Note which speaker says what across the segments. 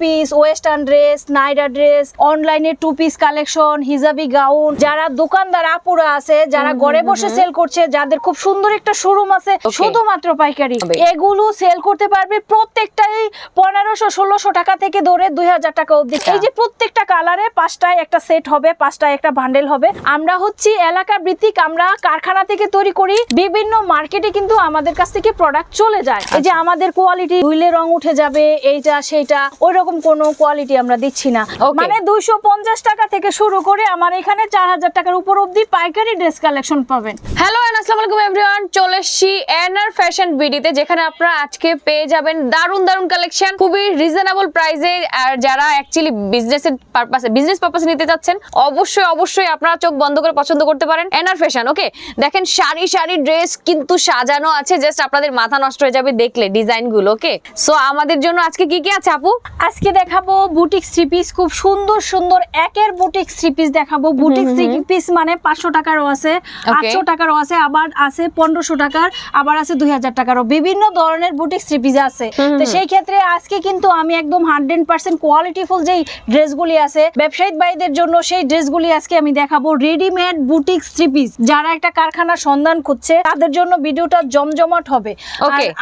Speaker 1: Piece western dress Naira dress অনলাইনে two piece collection হিজাবি gown যারা দোকানদার আপুরা আছে যারা ঘরে বসে সেল করছে যাদের খুব সুন্দর একটা শোরুম আছে শুধুমাত্র পাইকারি। এগুলো সেল করতে পারবে প্রত্যেকটাই পনেরোশো ষোলোশো টাকা থেকে ধরে দুই হাজার টাকা অবধি।
Speaker 2: আচ্ছা।
Speaker 1: এই যে প্রত্যেকটা কালারে পাঁচটায় একটা সেট হবে পাঁচটায় একটা বান্ডেল হবে। আমরা হচ্ছি এলাকা ভিত্তিক আমরা কারখানা থেকে তৈরি করি। বিভিন্ন মার্কেটে কিন্তু আমাদের কাছ থেকে প্রোডাক্ট চলে যায়। এই যে
Speaker 2: আচ্ছা।
Speaker 1: আমাদের কোয়ালিটি ধুইলে রং উঠে যাবে এইটা সেইটা ওই রকম কোনো কোয়ালিটি আমরা দিচ্ছি না। মানে দুইশো পঞ্চাশ টাকা থেকে শুরু করে আমার এখানে চার হাজার টাকার উপর অবধি পাইকারি ড্রেস কালেকশন পাবেন।
Speaker 2: হ্যালো এন্ড আসসালামু আলাইকুম এভরিওয়ান চলে এসেছি এনআর ফ্যাশন বিডিতে যেখানে আপনারা আজকে পেয়ে যাবেন দারুণ দারুণ কালেকশন খুবই রিজনেবল প্রাইসে আর যারা অ্যাকচুয়ালি বিজনেসের পারপাসে বিজনেস পারপাসে নিতে চাচ্ছেন অবশ্যই অবশ্যই আপনারা চোখ বন্ধ করে পছন্দ করতে পারেন এনআর ফ্যাশন ওকে দেখেন সারি সারি ড্রেস কিন্তু সাজানো আছে জাস্ট আপনাদের মাথা নষ্ট হয়ে যাবে দেখলে ডিজাইনগুলো ওকে সো আমাদের জন্য আজকে কি কি আছে আপু?
Speaker 1: আজকে দেখাবো বুটিক থ্রি পিস খুব সুন্দর সুন্দর একের বুটিক থ্রি পিস দেখাবো। বুটিক থ্রি পিস মানে পাঁচশো টাকারও আছে আটশো টাকারও আছে আবার আছে পনেরোশো টাকার আবার আছে দুই হাজার টাকারও। বিভিন্ন ধরনের বুটিক থ্রি পিস আছে। তো সেই ক্ষেত্রে আজকে কিন্তু আমি একদম হান্ড্রেড পার্সেন্ট কোয়ালিটিফুল যেই ড্রেসগুলি আছে ব্যবসায়িক ভাইদের জন্য সেই ড্রেসগুলি আজকে আমি দেখাবো রেডিমেড বুটিক থ্রি পিস যারা একটা কারখানার সন্ধান খুঁজছে তাদের জন্য ভিডিওটা জমজমাট হবে।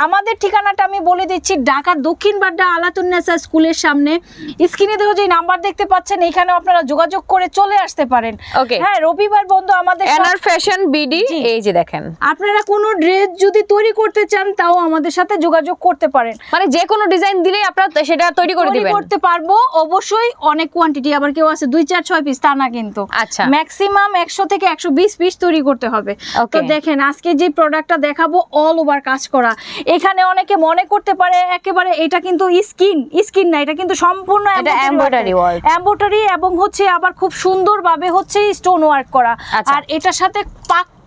Speaker 1: আমাদের ঠিকানাটা আমি বলে দিচ্ছি ঢাকা দক্ষিণ বাড্ডা আলাতুন্নেসা স্কুলের সামনে স্ক্রিনে দেখো যে নাম্বার দেখতে পাচ্ছেন এখানে আপনারা যোগাযোগ করে চলে আসতে পারেন।
Speaker 2: Okay.
Speaker 1: হ্যাঁ রবিবার বন্ধু আমাদের
Speaker 2: এনআর ফ্যাশন বিডি এই যে দেখেন।
Speaker 1: আপনারা কোনো ড্রেস যদি তৈরি করতে চান তাও আমাদের সাথে যোগাযোগ করতে পারেন।
Speaker 2: মানে যে কোনো ডিজাইন দিলেই আপনারা সেটা তৈরি করে দিবেন।
Speaker 1: করতে পারব। অবশ্যই অনেক কোয়ান্টিটি আবার কেউ আছে দুই চার ছয় পিস তা না কিন্তু।
Speaker 2: আচ্ছা।
Speaker 1: ম্যাক্সিমাম একশো থেকে একশো বিশ পিস তৈরি করতে হবে। তো দেখেন আজকে যে প্রোডাক্টটা দেখাবো অল ওভার কাজ করা। এখানে অনেকে মনে করতে পারে একেবারে এটা কিন্তু স্কিন স্কিন না এটা কিন্তু সম্পূর্ণ
Speaker 2: এমব্রয়ডারি।
Speaker 1: এম্বোটারি এবং হচ্ছে আবার খুব সুন্দরভাবে হচ্ছে স্টোন ওয়ার্ক করা
Speaker 2: আচ্ছা।
Speaker 1: আর এটার সাথে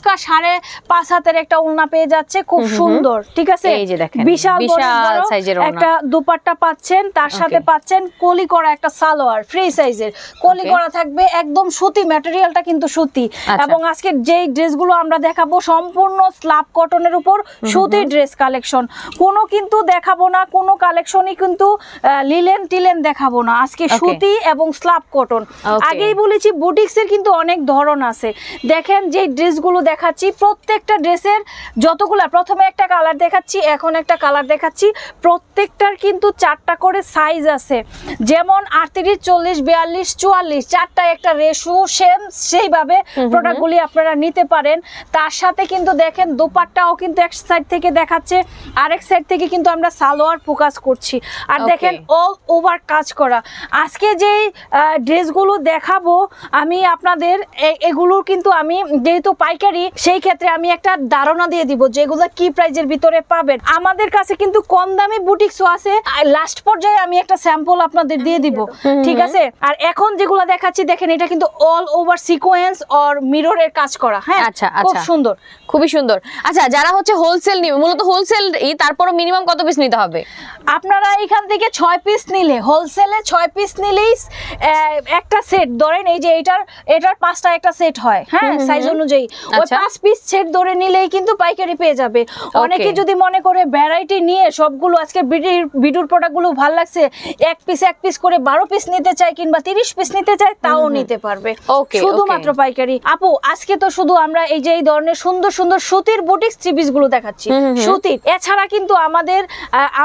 Speaker 1: পাক্কা সাড়ে পাঁচ হাতের একটা ওড়না পেয়ে যাচ্ছে খুব সুন্দর ঠিক আছে?
Speaker 2: এই যে দেখেন,
Speaker 1: বিশাল
Speaker 2: বিশাল সাইজের।
Speaker 1: একটা দুপাট্টা পাচ্ছেন তার সাথে পাচ্ছেন কলি করা একটা সালোয়ার ফ্রি সাইজের কলি করা থাকবে একদম সুতি ম্যাটেরিয়ালটা কিন্তু সুতি।
Speaker 2: আচ্ছা।
Speaker 1: এবং আজকে যেই ড্রেসগুলো আমরা দেখাবো সম্পূর্ণ স্ল্যাব কটনের উপর সুতি ড্রেস কালেকশন কোনো কিন্তু দেখাবো না কোনো কালেকশনই কিন্তু লিলেন টিলেন দেখাবো না। আজকে সুতি এবং স্ল্যাব কটন আগেই বলেছি বুটিক্সের কিন্তু অনেক ধরন আছে। দেখেন যে ড্রেসগুলো দেখাচ্ছি। প্রত্যেকটা ড্রেসের যতগুলা প্রথমে একটা কালার দেখাচ্ছি এখন একটা কালার দেখাচ্ছি। প্রত্যেকটার কিন্তু চারটা করে সাইজ আছে। যেমন আটত্রিশ চল্লিশ বিয়াল্লিশ চুয়াল্লিশ চারটা একটা রেশু সেম সেইভাবে প্রোডাক্টগুলি আপনারা নিতে পারেন। তার সাথে কিন্তু দেখেন দোপাট্টাও কিন্তু এক সাইড থেকে দেখাচ্ছে আরেক সাইড থেকে কিন্তু আমরা সালোয়ার ফোকাস করছি। আর দেখেন অল ওভার কাজ করা। আজকে যেই ড্রেসগুলো দেখাবো আমি আপনাদের এ- এগুলোর কিন্তু আমি যেহেতু পাইকারি সেই ক্ষেত্রে আমি একটা ধারণা দিয়ে দিব যেগুলো কি প্রাইজের ভিতরে পাবেন। আমাদের কাছে কিন্তু কম দামি বুটিক্সও আছে। লাস্ট পর্যায়ে আমি একটা স্যাম্পল আপনাদের দিয়ে দিব। ঠিক আছে? আর এখন যেগুলো দেখাচ্ছি দেখেন এটা কিন্তু অল ওভার সিকোয়েন্স অর মিররের কাজ করা হ্যাঁ?
Speaker 2: আচ্ছা,
Speaker 1: খুব
Speaker 2: আচ্ছা।
Speaker 1: সুন্দর।
Speaker 2: খুবই সুন্দর। আচ্ছা যারা হচ্ছে হোলসেল নিবে মূলত হোলসেল তারপরও মিনিমাম কত পিস নিতে হবে?
Speaker 1: আপনারা এখান থেকে ছয় পিস নিলে হোলসেলে ছয় পিস নিলেই একটা সেট ধরেন এই যে এটার এটার পাঁচটা একটা সেট হয় হ্যাঁ সাইজ অনুযায়ী। ওই
Speaker 2: আচ্ছা।
Speaker 1: পাঁচ পিস সেট ধরে নিলেই কিন্তু পাইকারি পেয়ে যাবে। অনেকে যদি মনে করে ভ্যারাইটি নিয়ে সবগুলো আজকে বিডির প্রোডাক্টগুলো ভালো লাগছে এক পিস এক পিস করে বারো পিস নিতে চায় কিংবা তিরিশ পিস নিতে চায় তাও নিতে পারবে। শুধুমাত্র পাইকারি। আপু আজকে তো শুধু আমরা এই যে এই ধরনের সুন্দর সুন্দর সুতির বুটিক্স থ্রি পিসগুলো দেখাচ্ছি। সুতির। এছাড়া কিন্তু আমাদের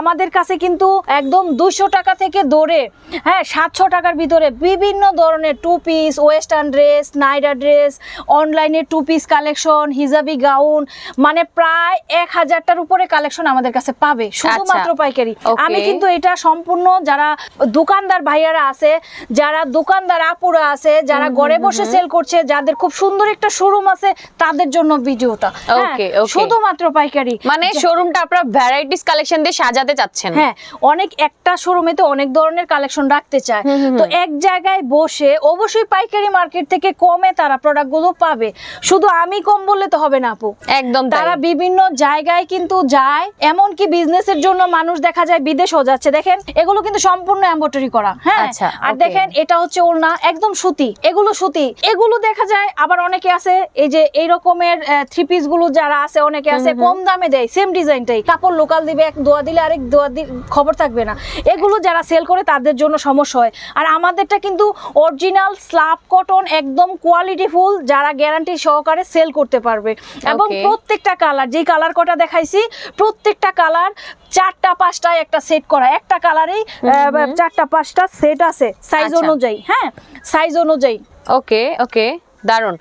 Speaker 1: আমাদের কাছে কিন্তু একদম দুইশো টাকা থেকে ধরে হ্যাঁ সাতশো টাকার ভিতরে বিভিন্ন ধরনের two piece western dress Naira dress অনলাইনে টু পিস কালেকশন হিজাবি গাউন মানে প্রায় এক হাজারটার উপরে কালেকশন আমাদের কাছে পাবে শুধুমাত্র পাইকারি। আমি কিন্তু এটা সম্পূর্ণ যারা দোকানদার ভাইয়ারা আছে যারা দোকানদার আপুরা আছে যারা ঘরে বসে সেল করছে যাদের খুব সুন্দর একটা শোরুম আছে তাদের জন্য ভিডিওটা হ্যাঁ. শুধুমাত্র পাইকারি।
Speaker 2: মানে শোরুমটা আপনারা ভ্যারাইটিস কালেকশন দিয়ে সাজাতে চাচ্ছেন।
Speaker 1: হ্যাঁ অনেক একটা শোরুমে তো অনেক ধরনের কালেকশন রাখতে চায়। তো এক জায়গায় বসে অবশ্যই পাইকারি মার্কেট থেকে কমে তারা প্রোডাক্টগুলো পাবে। শুধু আমি কম বললে তো হবে না আপু।
Speaker 2: একদম
Speaker 1: তারা বিভিন্ন জায়গায় কিন্তু যায় এমনকি বিজনেসের জন্য মানুষ দেখা যায় বিদেশও যাচ্ছে। দেখেন এগুলো কিন্তু সম্পূর্ণ এম্ব্রয়ডারি করা হ্যাঁ?
Speaker 2: আচ্ছা,
Speaker 1: আর দেখেন এটা হচ্ছে ওড়না একদম সুতি এগুলো সুতি। এগুলো দেখা যায় আবার অনেকে আছে এই যে এই রকমের থ্রি পিসগুলো যারা আছে অনেকে আছে কম দামে দেয় সেম ডিজাইনটাই কাপড় লোকাল দিবে এক দোয়া দিলে আরেক দোয়া দি খবর থাকবে না। এগুলো যারা সেল করে তাদের জন্য সমস্যা হয়। আর আমাদেরটা কিন্তু অরিজিনাল স্লাব কটন একদম কোয়ালিটি ফুল যারা গ্যারান্টি সহকারে সেল করতে পারবে। এবং প্রত্যেকটা কালার যেই কালার কটা দেখাইছি প্রত্যেকটা কালার চারটা পাঁচটা একটা সেট করা। একটা কালারেই চারটা পাঁচটা সেট আছে সাইজ
Speaker 2: আচ্ছা।
Speaker 1: অনুযায়ী হ্যাঁ? সাইজ অনুযায়ী।
Speaker 2: ওকে ওকে দারুণ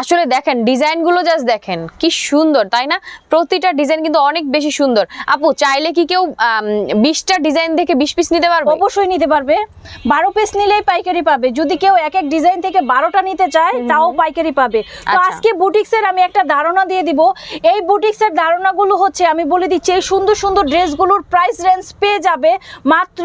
Speaker 2: আসলে দেখেন ডিজাইনগুলো জাস্ট দেখেন কি সুন্দর তাই না? প্রতিটা ডিজাইন কিন্তু অনেক বেশি সুন্দর। আপু চাইলে কি কেউ বিশটা ডিজাইন থেকে বিশ পিস নিতে পারবে?
Speaker 1: অবশ্যই নিতে পারবে। বারো পিস নিলেই পাইকারি পাবে। যদি কেউ এক এক ডিজাইন থেকে বারোটা নিতে চায় তাও পাইকারি পাবে। তো
Speaker 2: আচ্ছা।
Speaker 1: আজকে বুটিক্সের আমি একটা ধারণা দিয়ে দিব। এই বুটিক্সের ধারণাগুলো হচ্ছে আমি বলে দিচ্ছি এই সুন্দর সুন্দর ড্রেসগুলোর প্রাইস রেঞ্জ পেয়ে যাবে মাত্র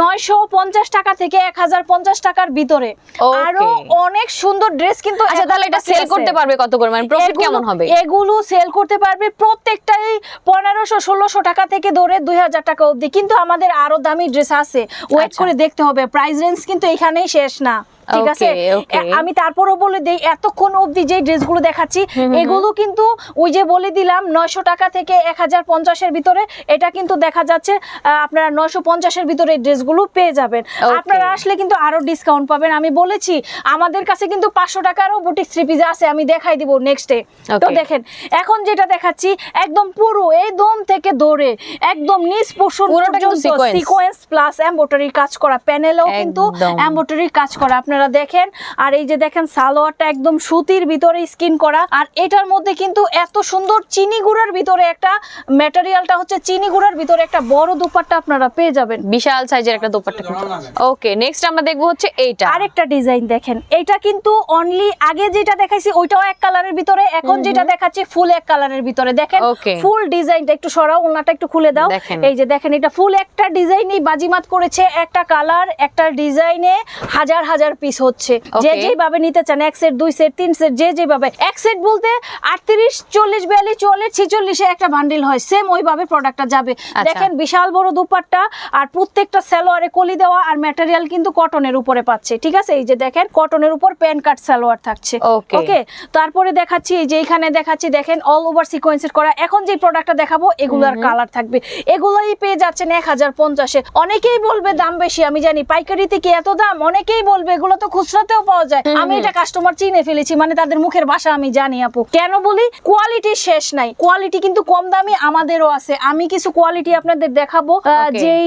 Speaker 1: নয়শো পঞ্চাশ টাকা থেকে এক হাজার পঞ্চাশ টাকার ভিতরে।
Speaker 2: Okay.
Speaker 1: আরও অনেক সুন্দর ড্রেস কিন্তু
Speaker 2: আচ্ছা তাহলে এটা সেল করতে পারবে কত করে? মানে প্রফিট কেমন হবে?
Speaker 1: এগুলো সেল করতে পারবে প্রত্যেকটাই পনেরোশো ষোলোশো টাকা থেকে ধরে দুই হাজার টাকা অবধি। কিন্তু আমাদের আরও দামি ড্রেস আছে। ওয়েট
Speaker 2: আচ্ছা।
Speaker 1: করে দেখতে হবে। প্রাইস রেঞ্জ কিন্তু এখানেই শেষ না। ঠিক আছে? আমি তারপরও বলে দেই এতক্ষণ অবধি যে ড্রেসগুলো দেখাচ্ছি এগুলো কিন্তু ওই যে বলে দিলাম নয়শো টাকা থেকে এক হাজার পঞ্চাশের ভিতরে এটা কিন্তু দেখা যাচ্ছে আপনারা নয়শো পঞ্চাশের ভিতরে ড্রেসগুলো পেয়ে যাবেন। আপনারা আসলে কিন্তু আরও ডিসকাউন্ট পাবেন। আমি বলেছি আমাদের কাছে কিন্তু পাঁচশো টাকারও বুটিক থ্রি পিস আছে আমি দেখাই দিব নেক্সটে তো দেখেন এখন যেটা দেখাচ্ছি একদম পুরো এই দম থেকে দৌড়ে একদম
Speaker 2: কিন্তু sequence।
Speaker 1: সিকোয়েন্স প্লাস এমব্রয়ডারি কাজ করা প্যানেলেও কিন্তু। এমব্রয়ডারি কাজ করা। আপনারা দেখেন। আর এই যে দেখেন সালোয়ারটা একদম সুতির ভিতরে স্কিন করা। আর এটার মধ্যে কিন্তু এত সুন্দর চিনি গুঁড়ার ভিতরে একটা ম্যাটেরিয়ালটা হচ্ছে চিনি গুঁড়ার ভিতরে একটা বড় দুপাট্টা আপনারা পেয়ে যাবেন।
Speaker 2: বিশাল সাইজের একটা দোপাট্টা ওকে নেক্সট আমরা দেখব হচ্ছে এইটা।
Speaker 1: আরেকটা ডিজাইন দেখেন এটা কিন্তু অনলি আগে যেটা দেখাইছি ওইটাও এক কালারের ভিতরে এখন যেটা দেখাচ্ছি ফুল এক কালারের ভিতরে। দেখেন ফুল ডিজাইনটা একটু সরাও ওনাটা একটু খুলে দাও। এই যে দেখেন এটা ফুল একটা ডিজাইনই বাজিমাত করেছে একটা কালার একটা ডিজাইনে হাজার হাজার পিস হচ্ছে। যে যেভাবে নিতে চান এক সেট দুই সেট তিন সেট যে যেভাবে এক সেট বলতে আটত্রিশ চল্লিশ বিয়াল্লিশ চুয়াল্লিশ ছিচল্লিশে একটা বান্ডিল হয় সেম ওইভাবে প্রোডাক্টটা যাবে।
Speaker 2: আচ্ছা।
Speaker 1: দেখেন বিশাল বড় দুপাট্টা আর প্রত্যেকটা সালোয়ারে কলি দেওয়া আর ম্যাটেরিয়াল কিন্তু কটনের উপরে পাচ্ছে ঠিক আছে? এই যে দেখেন কটনের উপর প্যান কাট সালোয়ার থাকছে। ওকে তারপরে দেখাচ্ছি এই যে এখানে দেখাচ্ছি দেখেন অল ওভার সিকোয়েন্সের করা। এখন যে প্রোডাক্টটা দেখাবো এগুলার কালার থাকবে। এগুলোই পেয়ে যাচ্ছেন এক হাজার পঞ্চাশে। অনেকেই বলবে দাম বেশি আমি জানি। পাইকারিতে কি এত দাম? অনেকেই বলবে এগুলো তো খুচরাতেও পাওয়া যায়। আমি এটা কাস্টমার চিনে ফেলেছি মানে তাদের মুখের ভাষা আমি জানি আপু। কেন বলি? কোয়ালিটি শেষ নাই। কোয়ালিটি কিন্তু কম দামি আমাদেরও আছে। আমি কিছু কোয়ালিটি আপনাদের দেখাবো যেই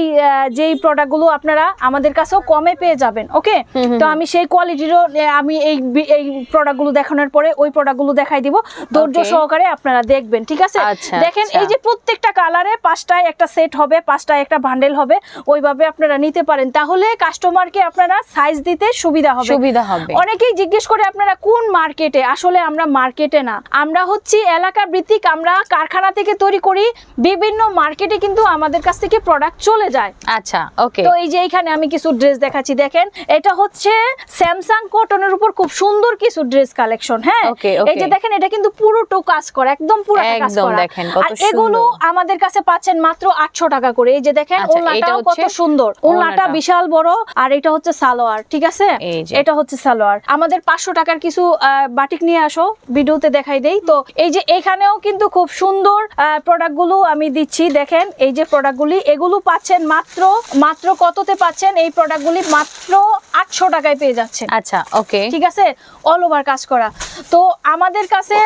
Speaker 1: যেই প্রোডাক্টগুলো আপনারা আমাদের কাছেও কমে পেয়ে যাবেন ওকে তো আমি সেই কোয়ালিটিরও আমি এই এই প্রোডাক্টগুলো দেখানোর পরে ওই প্রোডাক্টগুলো দেখাই দিব। ধৈর্য সহকারে আপনারা দেখবেন ঠিক আছে?
Speaker 2: আচ্ছা,
Speaker 1: দেখেন
Speaker 2: আচ্ছা।
Speaker 1: এই যে প্রত্যেকটা কালারে পাঁচটায় একটা সেট হবে পাঁচটায় একটা বান্ডেল হবে ওইভাবে আপনারা নিতে পারেন। তাহলে কাস্টমারকে আপনারা সাইজ দিতে সুবিধা হবে।
Speaker 2: সুবিধা হবে।
Speaker 1: অনেকেই জিজ্ঞেস করে আপনারা কোন মার্কেটে? আসলে আমরা মার্কেটে না। আমরা হচ্ছি এলাকা ভিত্তিক আমরা কারখানা থেকে তৈরি করি বিভিন্ন মার্কেটে কিন্তু আমাদের কাছ থেকে প্রোডাক্ট চলে যায়।
Speaker 2: আচ্ছা ওকে
Speaker 1: তো এই যে এখানে আমি কিছু ড্রেস দেখাচ্ছি দেখেন। এটা হচ্ছে স্যামসাং কটনের উপর খুব সুন্দর কিছু ড্রেস কালেকশন হ্যাঁ. এই যে দেখেন এটা কিন্তু পুরোটো কাজ করা একদম পুরো কাজ
Speaker 2: একদম
Speaker 1: করা।
Speaker 2: দেখেন, কত
Speaker 1: আর এগুলো আমাদের কাছে পাচ্ছেন মাত্র আটশো টাকা করে। এই যে দেখেন
Speaker 2: আচ্ছা, এটা
Speaker 1: ওনাটাও কত সুন্দর। ওনাটা বিশাল বড় আর এটা হচ্ছে সালোয়ার ঠিক আছে?
Speaker 2: এই যে।
Speaker 1: এটা হচ্ছে সালোয়ার। আমাদের পাঁচশো টাকার কিছু বাটিক নিয়ে আসো ভিডিওতে দেখাই দেই। তো এই যে এখানেও কিন্তু খুব সুন্দর প্রোডাক্টগুলো আমি দিচ্ছি। দেখেন এই যে প্রোডাক্ট গুলি এগুলো পাচ্ছেন মাত্র মাত্র কততে পাচ্ছেন? এই প্রোডাক্ট গুলি মাত্র আটশো টাকায় পেয়ে যাচ্ছেন।
Speaker 2: আচ্ছা ওকে
Speaker 1: ঠিক আছে? অল ওভার কাজ করা। তো আমাদের কাছে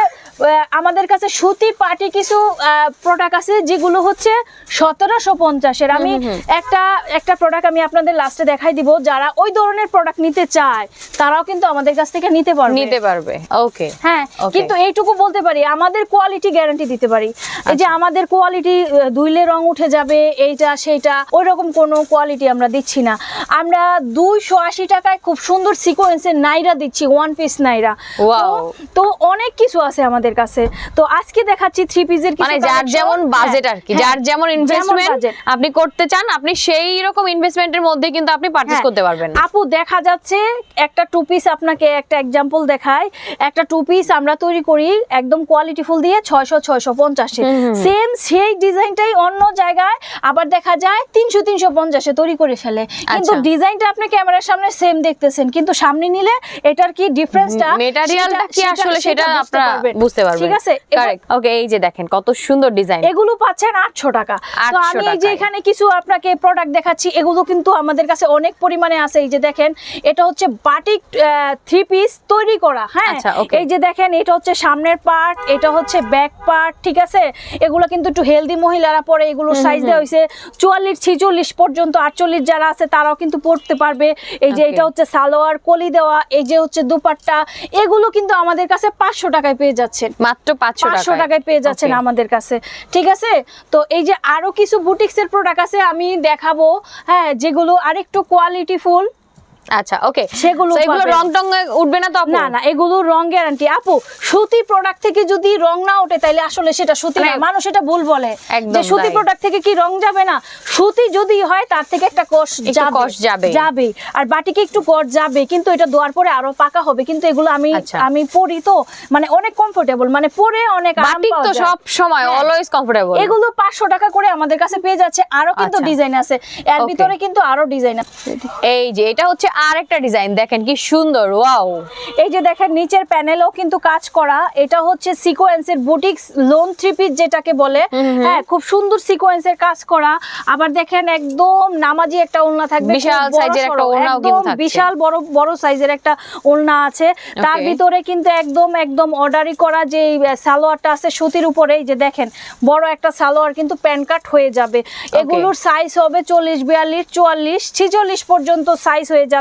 Speaker 1: আমাদের কাছে সুতি পাটি কিছু প্রোডাক্ট আছে যেগুলো হচ্ছে সতেরোশো পঞ্চাশের। আমি একটা একটা প্রোডাক্ট আমি আপনাদের লাস্টে দেখাই দিব। যারা ওই ধরনের প্রোডাক্ট নিতে চায় তারাও কিন্তু আমাদের কাছ থেকে নিতে পারবে।
Speaker 2: নিতে পারবে। ওকে
Speaker 1: হ্যাঁ কিন্তু এইটুকু বলতে পারি আমাদের কোয়ালিটি গ্যারান্টি দিতে পারি। এই যে আমাদের কোয়ালিটি ধুইলে রং উঠে যাবে এইটা সেইটা ওই রকম কোনো কোয়ালিটি আমরা দিচ্ছি না। আমরা দুইশো আশি টাকায় খুব সুন্দর সিকোয়েন্সের নাইরা দিচ্ছি ওয়ান পিস নাইরা। তো- তো অনেক কিছু আছে আমাদের আমাদের কাছে। তো আজকে দেখাচ্ছি থ্রি পিসের
Speaker 2: মানে যার যেমন বাজেট আর কি যার যেমন ইনভেস্টমেন্ট
Speaker 1: হ্যাঁ,
Speaker 2: আপনি করতে চান আপনি সেই রকম ইনভেস্টমেন্টের মধ্যে কিন্তু আপনি পারচেজ
Speaker 1: হ্যাঁ।
Speaker 2: করতে পারবেন।
Speaker 1: আপু দেখা যাচ্ছে একটা টু পিস আপনাকে একটা এক্সাম্পল দেখায় একটা টু পিস আমরা তৈরি করি একদম কোয়ালিটি ফুল দিয়ে ছয়শো ছয়শো পঞ্চাশে। সেম সেই ডিজাইনটাই অন্য জায়গায় আবার দেখা যায় তিনশো তিনশো পঞ্চাশে তৈরি করে ফেলে। কিন্তু
Speaker 2: আচ্ছা।
Speaker 1: ডিজাইনটা আপনি ক্যামেরার সামনে সেম দেখতেছেন কিন্তু সামনে নিলে এটার কি ডিফারেন্সটা
Speaker 2: মেটেরিয়ালটা কি আসলে সেটা আপনারা বুঝতে পারবেন।
Speaker 1: ঠিক আছে
Speaker 2: কারেক্ট ওকে এই যে দেখেন কত সুন্দর ডিজাইন
Speaker 1: এগুলো পাচ্ছেন আটশো টাকা। তো আমি এই যে এখানে কিছু আপনাকে প্রোডাক্ট দেখাচ্ছি এগুলো কিন্তু আমাদের কাছে অনেক পরিমাণে আছে। এই যে দেখেন এটা হচ্ছে বাটিক থ্রি পিস তৈরি করা হ্যাঁ?
Speaker 2: আচ্ছা,
Speaker 1: এই যে দেখেন এটা হচ্ছে সামনের পার্ট এটা হচ্ছে ব্যাক পার্ট ঠিক আছে? এগুলো কিন্তু একটু হেলদি মহিলারা পরে এগুলোর সাইজ দেওয়া হয়েছে। চুয়াল্লিশ ছিচল্লিশ পর্যন্ত আটচল্লিশ যারা আছে তারাও কিন্তু পড়তে পারবে। এই যে এটা হচ্ছে সালোয়ার কলি দেওয়া এই যে হচ্ছে দুপাট্টা এগুলো কিন্তু আমাদের কাছে পাঁচশো টাকায় পেয়ে যাচ্ছেন।
Speaker 2: মাত্র পাঁচশো
Speaker 1: পাঁচশো টাকায়। পেয়ে যাচ্ছেন আমাদের কাছে। ঠিক আছে? তো এই যে আরও কিছু বুটিক্স এর প্রোডাক্ট আছে আমি দেখাবো হ্যাঁ যেগুলো আরেকটু কোয়ালিটি ফুল
Speaker 2: আচ্ছা ওকে
Speaker 1: সেগুলো
Speaker 2: এগুলো রং টং উঠবে না তো আপু?
Speaker 1: না না এগুলো রং গ্যারান্টি আপু সুতি প্রোডাক্ট থেকে যদি রং না ওঠে তাহলে আসলে সেটা সুতি না।
Speaker 2: মানে-
Speaker 1: মানুষ এটা ভুল বলে। যে সুতি প্রোডাক্ট থেকে কি রং যাবে না? সুতি যদি হয় তার থেকে একটা কষ যাবে।
Speaker 2: কষ যাবে।
Speaker 1: যাবে। আর বাটিকে একটু কষ যাবে। কিন্তু এটা দেওয়ার পরে আরও পাকা হবে। কিন্তু এগুলো আমি
Speaker 2: আচ্ছা।
Speaker 1: আমি পরি তো। মানে অনেক কমফোর্টেবল মানে পরে অনেক আরাম
Speaker 2: বাটিক তো। সব সময়
Speaker 1: হ্যাঁ।
Speaker 2: অলওয়েজ কমফোর্টেবল
Speaker 1: এগুলো পাঁচশো টাকা করে আমাদের কাছে পেয়ে যাচ্ছে। আরও কিন্তু
Speaker 2: আচ্ছা।
Speaker 1: ডিজাইন আছে। এর ভিতরে কিন্তু আরও ডিজাইন আছে।
Speaker 2: এই যে এটা হচ্ছে আর একটা ডিজাইন দেখেন কি সুন্দর ওয়াও
Speaker 1: এই যে দেখেন নিচের প্যানেলও কিন্তু কাজ করা এটা হচ্ছে সিকোয়েন্সের বুটিক্স লোন থ্রি পিস যেটাকে বলে। হ্যাঁ খুব সুন্দর সিকোয়েন্সের কাজ করা। আবার দেখেন একদম নামাজি একটা ওলনা থাকবে
Speaker 2: বিশাল সাইজের একটা ওড়নাও কিন্তু থাকছে।
Speaker 1: বিশাল বড় বড় সাইজের একটা ওলনা আছে। তার ভিতরে কিন্তু একদম একদম অর্ডারি করা যে সালোয়ারটা আছে সুতির উপরে এই যে দেখেন বড় একটা সালোয়ার কিন্তু প্যান কাট হয়ে যাবে। এগুলোর সাইজ হবে চল্লিশ বিয়াল্লিশ চুয়াল্লিশ ছিচল্লিশ পর্যন্ত সাইজ হয়ে যাবে।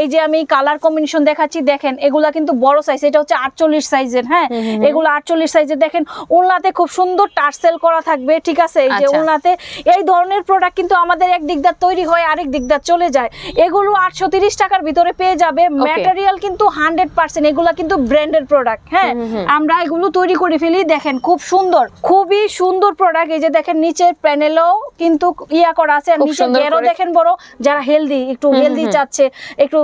Speaker 1: এই যে আমি কালার কম্বিনেশন দেখাচ্ছি দেখেন এগুলা কিন্তু বড় সাইজ এটা হচ্ছে আটচল্লিশ সাইজের হ্যাঁ? এগুলো আটচল্লিশ সাইজের দেখেন উলনাতে খুব সুন্দর টার্সেল করা থাকবে ঠিক আছে? এই যে
Speaker 2: আচ্ছা।
Speaker 1: উলনাতে এই ধরনের প্রোডাক্ট কিন্তু আমাদের এক দিকদার তৈরি হয় আরেক দিকদার চলে যায়। এগুলো আটশো তিরিশ টাকার ভিতরে পেয়ে যাবে। ম্যাটেরিয়াল কিন্তু হান্ড্রেড পার্সেন্ট এগুলা কিন্তু ব্র্যান্ডের প্রোডাক্ট হ্যাঁ? আমরা এগুলো তৈরি করে ফেলি দেখেন খুব সুন্দর খুবই সুন্দর প্রোডাক্ট এই যে দেখেন নিচের প্যানেলও কিন্তু ইয়া করা আছে আর নিচে গেরও দেখেন বড় যারা হেলদি একটু হেলদি চাচ্ছে একটু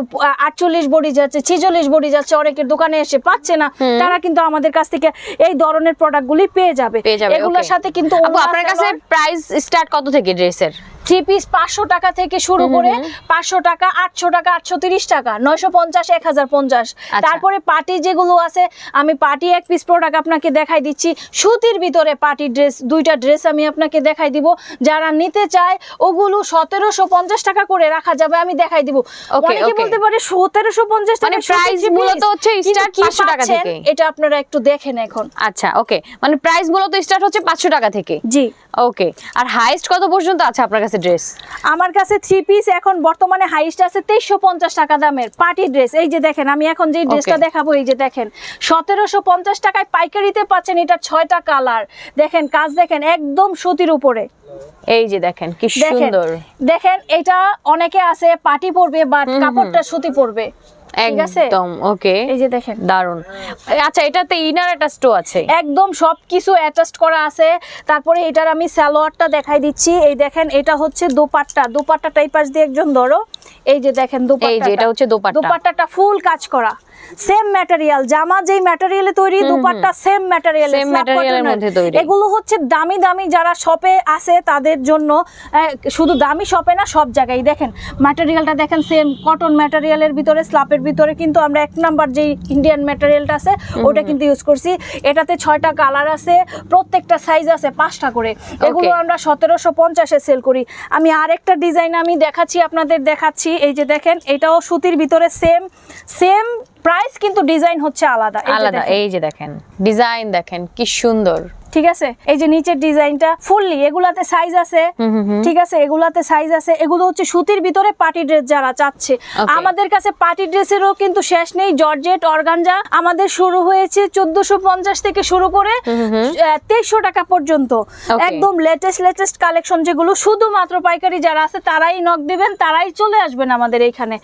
Speaker 1: আটচল্লিশ বডি যাচ্ছে ছেচল্লিশ বডি যাচ্ছে অনেকের দোকানে এসে পাচ্ছে না। তারা কিন্তু আমাদের কাছ থেকে এই ধরনের প্রোডাক্টগুলি পেয়ে যাবে।
Speaker 2: পেয়ে যাবে
Speaker 1: এগুলোর সাথে কিন্তু
Speaker 2: আপনার কাছে প্রাইস স্টার্ট কত থেকে ড্রেসের?
Speaker 1: থ্রি পিস পাঁচশো টাকা থেকে শুরু করে পাঁচশো টাকা আটশো টাকা আটশো তিরিশ টাকা নয়শো পঞ্চাশ এক হাজার পঞ্চাশ।
Speaker 2: আচ্ছা।
Speaker 1: তারপরে পার্টি যেগুলো আছে আমি পার্টি এক পিস প্রোডাক্ট আপনাকে দেখাই দিচ্ছি। সুতির ভিতরে পার্টি ড্রেস দুইটা ড্রেস আমি আপনাকে দেখাই দিব। যারা নিতে চায় ওগুলো সতেরোশো পঞ্চাশ টাকা করে রাখা যাবে আমি দেখাই দিব। অনেকে বলতে পারে সতেরোশো পঞ্চাশ
Speaker 2: মানে
Speaker 1: টাকা
Speaker 2: price মূলত হচ্ছে start 500 টাকা থেকে।
Speaker 1: এটা আপনারা একটু দেখেন এখন।
Speaker 2: আচ্ছা ওকে মানে প্রাইস মূলত স্টার্ট হচ্ছে পাঁচশো টাকা থেকে।
Speaker 1: জি।
Speaker 2: ওকে আর হাইস্ট কত পর্যন্ত আছে আপনার কাছে? ড্রেস
Speaker 1: আমার কাছে থ্রি পিস এখন বর্তমানে হাইস্ট আছে তেইশশো পঞ্চাশ টাকা দামের পার্টি ড্রেস এই যে দেখেন আমি এখন যে ড্রেসটা দেখাবো এই যে দেখেন সতেরোশো পঞ্চাশ টাকায় পাইকারিতে পাচ্ছেন এটা ছয়টা কালার দেখেন কাজ দেখেন একদম সুতির উপরে।
Speaker 2: এই যে দেখেন কি
Speaker 1: দেখেন
Speaker 2: সুন্দর।
Speaker 1: দেখেন এটা অনেকে আছে পার্টি পরবে বাট কাপড়টা সুতি পরবে।
Speaker 2: একদম ওকে।
Speaker 1: এই যে দেখেন।
Speaker 2: দারুণ আচ্ছা এটাতে ইনার অ্যাটাচড আছে?
Speaker 1: একদম সবকিছু অ্যাটাচড করা আছে। তারপরে এটার আমি সালোয়ারটা দেখাই দিচ্ছি। এই দেখেন এটা হচ্ছে দোপাট্টা। দোপাট্টা টাইপাস দিয়ে একজন ধরো। এই যে দেখেন
Speaker 2: এই যে এটা হচ্ছে দোপাট্টা।
Speaker 1: দোপাট্টাটা ফুল কাজ করা। সেম ম্যাটেরিয়াল জামা যেই ম্যাটেরিয়ালে তৈরি দোপাট্টা সেম ম্যাটেরিয়ালে। এগুলো হচ্ছে দামি দামি যারা শপে আছে তাদের জন্য শুধু দামি শপে না সব জায়গায়। দেখেন ম্যাটেরিয়ালটা দেখেন সেম কটন ম্যাটেরিয়ালের ভিতরে স্লাপের ভিতরে কিন্তু আমরা এক নাম্বার যেই ইন্ডিয়ান ম্যাটেরিয়ালটা আছে ওটা কিন্তু ইউজ করছি। এটাতে ছয়টা কালার আছে প্রত্যেকটা সাইজ আছে পাঁচটা করে। এগুলো আমরা সতেরোশো পঞ্চাশে সেল করি। আমি আরেকটা ডিজাইন আমি দেখাচ্ছি আপনাদের দেখাচ্ছি। এই যে দেখেন এটাও সুতির ভিতরে সেম সেম প্রাইস কিন্তু ডিজাইন হচ্ছে আলাদা।
Speaker 2: আলাদা এই যে দেখেন ডিজাইন দেখেন কি সুন্দর।
Speaker 1: ঠিক আছে? এই যে নিচের ডিজাইনটা ফুললি এগুলাতে সাইজ আছে। ঠিক আছে? এগুলাতে সাইজ আছে। এগুলো হচ্ছে সুতির ভিতরে পার্টি ড্রেস যারা চাচ্ছে। আমাদের কাছে পার্টি ড্রেসেরও কিন্তু শেষ নেই। জর্জেট অর্গানজা আমাদের শুরু হয়েছে চোদ্দশো পঞ্চাশ থেকে শুরু করে তেইশশো টাকা পর্যন্ত। একদম লেটেস্ট লেটেস্ট কালেকশন যেগুলো শুধুমাত্র পাইকারি যারা আছে তারাই নক দিবেন তারাই চলে আসবেন আমাদের এইখানে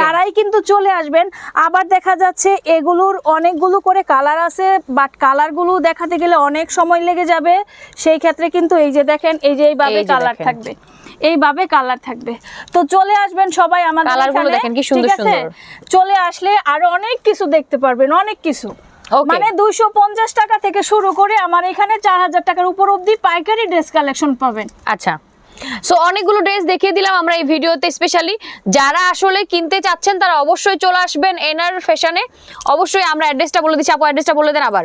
Speaker 1: তারাই কিন্তু চলে আসবেন। আবার দেখা যাচ্ছে এগুলোর অনেকগুলো করে কালার আছে বাট কালারগুলো দেখাতে গেলে অনেক সময় লেগে যাবে সেই ক্ষেত্রে কিন্তু এই যে দেখেন এই যে এইভাবে কালার থাকবে। এইভাবে কালার থাকবে। তো চলে আসবেন সবাই আমার
Speaker 2: কালারগুলো দেখেন কি সুন্দর সুন্দর।
Speaker 1: চলে আসলে আরও অনেক কিছু দেখতে পারবেন অনেক কিছু. মানে দুইশো পঞ্চাশ টাকা থেকে শুরু করে আমার এখানে চার হাজার টাকার উপর অব্দি পাইকারি ড্রেস কালেকশন পাবেন।
Speaker 2: আচ্ছা। সো অনেকগুলো ড্রেস দেখিয়ে দিলাম আমরা এই ভিডিওতে স্পেশালি যারা আসলে কিনতে চাচ্ছেন তারা অবশ্যই চলে আসবেন এনার ফ্যাশনে অবশ্যই আমরা অ্যাড্রেসটা বলে দিচ্ছি। আপু অ্যাড্রেসটা বলে দেন আবার।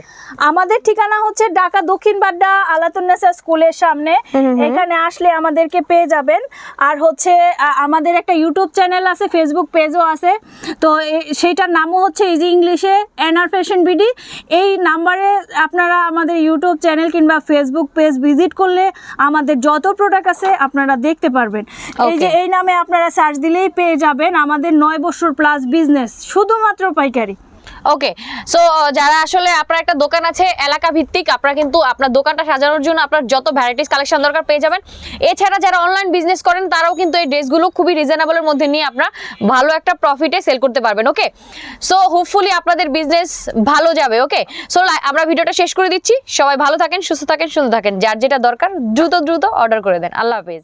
Speaker 1: আমাদের ঠিকানা হচ্ছে ঢাকা দক্ষিণ বাড্ডা আলাতুন্নেসা স্কুলের সামনে। এখানে আসলে আমাদেরকে পেয়ে যাবেন। আর হচ্ছে আমাদের একটা ইউটিউব চ্যানেল আছে ফেসবুক পেজও আছে। তো সেইটার নামও হচ্ছে ইজি ইংলিশে এনআর ফ্যাশন বিডি এই নাম্বারে আপনারা আমাদের ইউটিউব চ্যানেল কিংবা ফেসবুক পেজ ভিজিট করলে আমাদের যত প্রোডাক্ট আছে আপনারা দেখতে পারবেন। এই যে এই নামে আপনারা সার্চ দিলেই পেয়ে যাবেন আমাদের নয় বছর প্লাস বিজনেস শুধুমাত্র পাইকারি।
Speaker 2: ওকে সো যারা আসলে আপনার একটা দোকান আছে এলাকা ভিত্তিক, আপনারা কিন্তু আপনার দোকানটা সাজানোর জন্য আপনার যত ভ্যারাইটিস কালেকশন দরকার পেয়ে যাবেন। এছাড়া যারা অনলাইন বিজনেস করেন, তারাও কিন্তু এই ড্রেসগুলো খুবই রিজনেবলের মধ্যে নিয়ে আপনারা ভালো একটা প্রফিটে সেল করতে পারবেন ওকে সো হোপফুলি আপনাদের বিজনেস ভালো যাবে ওকে সো আমরা ভিডিওটা শেষ করে দিচ্ছি। সবাই ভালো থাকেন, সুস্থ থাকেন, সুন্দর থাকেন। যার যেটা দরকার, দ্রুত দ্রুত অর্ডার করে দেন। আল্লাহ হাফেজ।